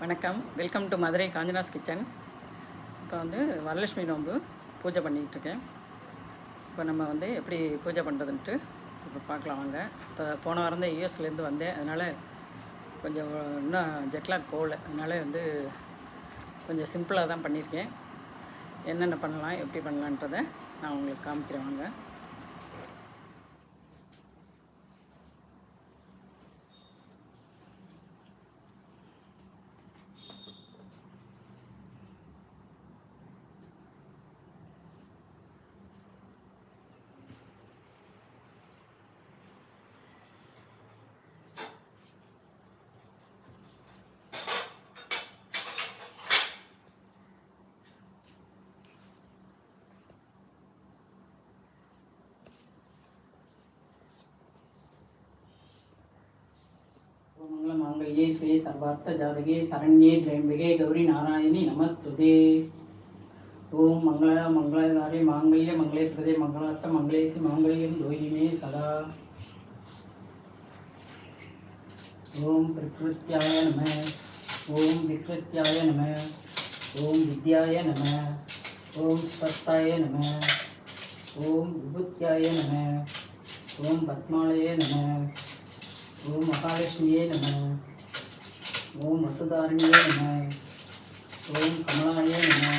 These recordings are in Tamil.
வணக்கம். Welcome to Madurai Kanchana's kitchen இப்போ வந்து வரலட்சுமி நோம்பு பூஜை பண்ணிகிட்ருக்கேன் இருக்கேன். இப்போ நம்ம வந்து எப்படி பூஜை பண்ணுறதுன்ட்டு இப்போ பார்க்கலாம் வாங்க. இப்போ போன வாரம் தான் யூஎஸ்லேருந்து வந்தேன். அதனால் கொஞ்சம் இன்னும் ஜெட்லாக் போகல. அதனால் வந்து கொஞ்சம் சிம்பிளாக தான் பண்ணியிருக்கேன். என்னென்ன பண்ணலாம் எப்படி பண்ணலான்றதை நான் உங்களுக்கு காமிக்கிறேன் வாங்க. ஜாதகே ஸ்வே சர்வார்த்த ஜாதகே சரண்யே திரையம்பிகே கௌரி நாராயணி நமஸ்துதே. ஓம் மங்கள மங்களகாரி மாங்கல்ய மங்களே பிரதே மங்களார்த்த மங்களேசி மாங்கல்யம் தோயிமே சதா. ஓம் பிரகிருத்தியாய நம ஓம் விக்ருத்தியாய நம ஓம் வித்யாய நம ஓம் ஸ்வஸ்தாய நம ஓம் விபுத்யாய நம ஓம் பத்மாலய நம ஓம் மகாலட்சுமியே நம ஓம் வசுதாரணியே நம. ஓம் கமலாய நம.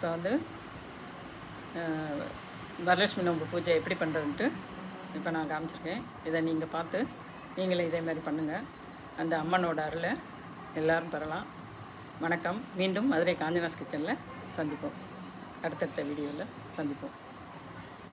இப்போ வந்து வரலட்சுமி நோம்பு பூஜை எப்படி பண்ணுறதுன்ட்டு இப்போ நான் காமிச்சிருக்கேன். இதை நீங்கள் பார்த்து நீங்களே இதே மாதிரி பண்ணுங்கள் அந்த அம்மனோட அருளை எல்லோரும் பெறலாம். வணக்கம். மீண்டும் மதுரை காஞ்சனாஸ் கிச்சனில் சந்திப்போம். அடுத்தடுத்த வீடியோவில் சந்திப்போம்.